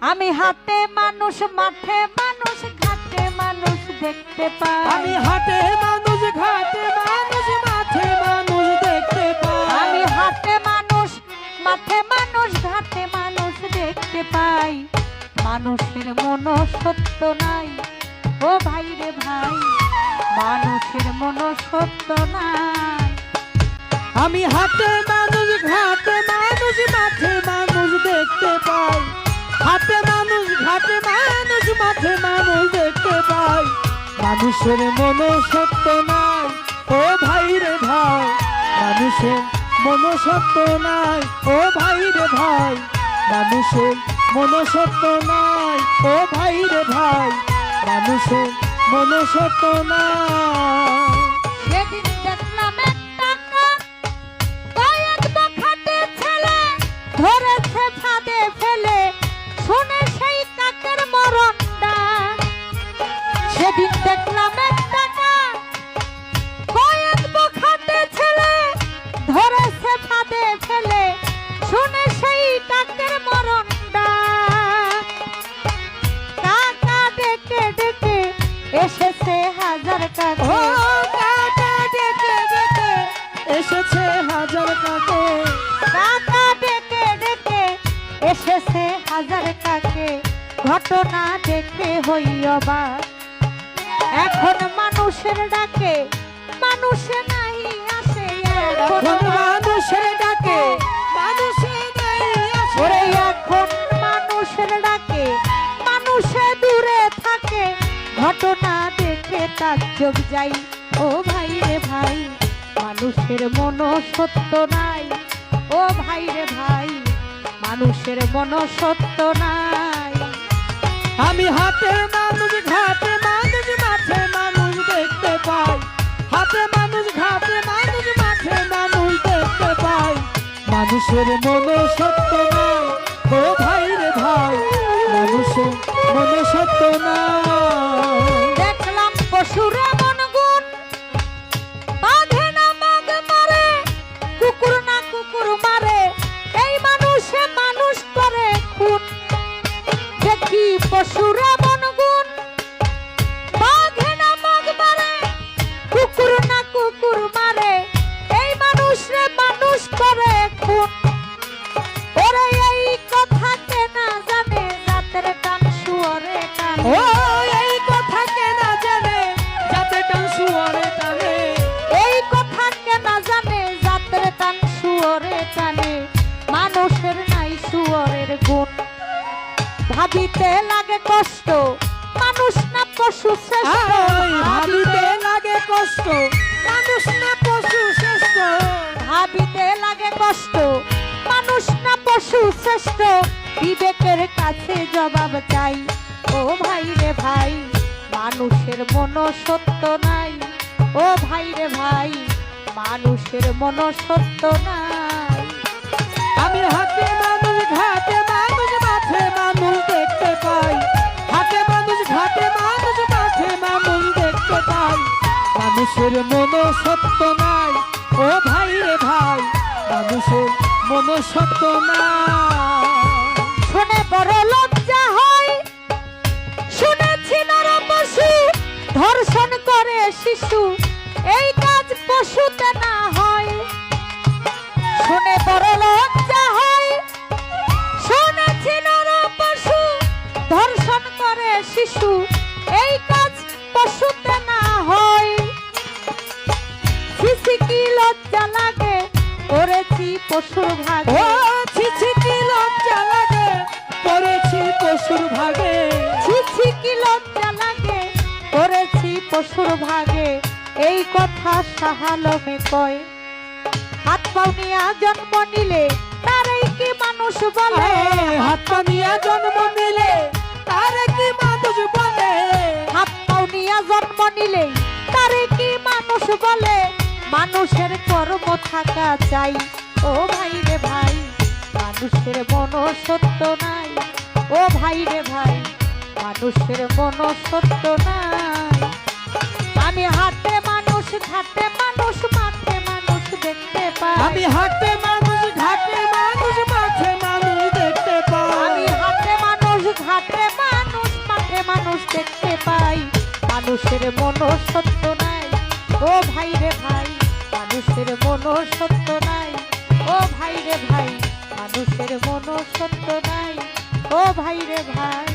আমি হাতে মানুষ মাঠে মানুষ ঘাটে মানুষ দেখতে পাই। আমি হাতে মানুষ ঘাটে মানুষ মাঠে মানুষ দেখতে পাই। আমি হাতে মানুষ মাঠে মানুষ ঘাটে মানুষ দেখতে পাই। মানুষের মন সত্য নাই। ও ভাই রে ভাই মানুষের মন সত্য নাই। আমি হাতে মানুষ ঘাটে মানুষ মাঠে মানুষ দেখতে পাই। হাটে মানুষ, ঘাটে মানুষ, মাঠে মানুষ দেখতে পাই। মানুষের মন সত্য নাই, ও ভাই রে ভাই। মানুষের মন সত্য নাই, ও ভাই রে ভাই। মানুষের মন সত্য নাই, ও ভাই রে ভাই। মানুষের মন সত্য নাই। শুনে সেই কাকের মরণ কাকা ডেকে ডেকে এসেছে হাজার ও কাকে ডেকে ডেকে এসেছে হাজার কাকে কাকা ডেকে ডেকে এসেছে হাজার কাকে ঘটনা দেখে হই অবাক। এখন মানুষের ডাকে মানুষে নাই আসে এখন মানুষের ডাকে। তাজ্জব যাই। ও ভাই রে ভাই, মানুষের মন সত্য নাই। ও ভাই রে ভাই, মানুষের মন সত্য নাই। আমি হাতে মানুষ ঘাটে মানুষ, মাঠে মানুষ দেখতে পাই। হাতে মানুষ ঘাটে মানুষ, মাঠে মানুষ দেখতে পাই। মানুষের মন সত্য নাই। ও ভাই রে ভাই, মানুষের মন সত্য নাই। গুণ ভাবিতে লাগে কষ্ট মানুষ না পশু শ্রেষ্ঠ। ভাবিতে লাগে কষ্ট মানুষ না পশু শ্রেষ্ঠ। ভাবিতে লাগে কষ্ট মানুষ না পশু শ্রেষ্ঠ। বিবেকের কাছে জবাব চাই ও ভাই রে ভাই মানুষের মন সত্য নাই। ও ভাই রে ভাই মানুষের মন সত্য নাই। আমি হাতে মানুষের মন সত্য নাই। ও ভাই রে ভাই মানুষের মন সত্য নাই। পশুর ভাগে। ছিছি কি লজ্জা লাগে? পড়েছি পশুর ভাগে। ছিছি কি লজ্জা লাগে? করেছি পশুর ভাগে। এই কথা সাহালমে কয়। হাত পাও নিয়া জন্ম নিলে তারাই কি মানুষ বলে? হাত পা নিয়ে জন্ম নিলে তারে কি মানুষ বলে? হাত পাও নিয়া জন্ম নিলে তারে কি মানুষ বলে? মানুষের কর্ম থাকা চাই। ও ভাই রে ভাই মানুষের মন সত্য নাই। ও ভাই রে ভাই মানুষের মন সত্য নাই। আমি হাতে মানুষ ঘাটে মানুষ মাঠে মানুষ দেখতে পাই। আমি হাতে মানুষ ঘাটে মানুষ মাঠে মানুষ দেখতে পাই। আমি হাতে মানুষ ঘাটে মানুষ মাঠে মানুষ দেখতে পাই। মানুষের মন সত্য নাই। ও ভাই রে ভাই মানুষের মন সত্য নাই। ও ভাই রে ভাই, মানুষের মন সত্য নাই। ও ভাই রে ভাই,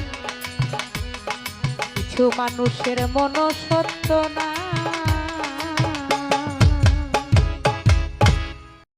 কিছু মানুষের মন সত্য নাই।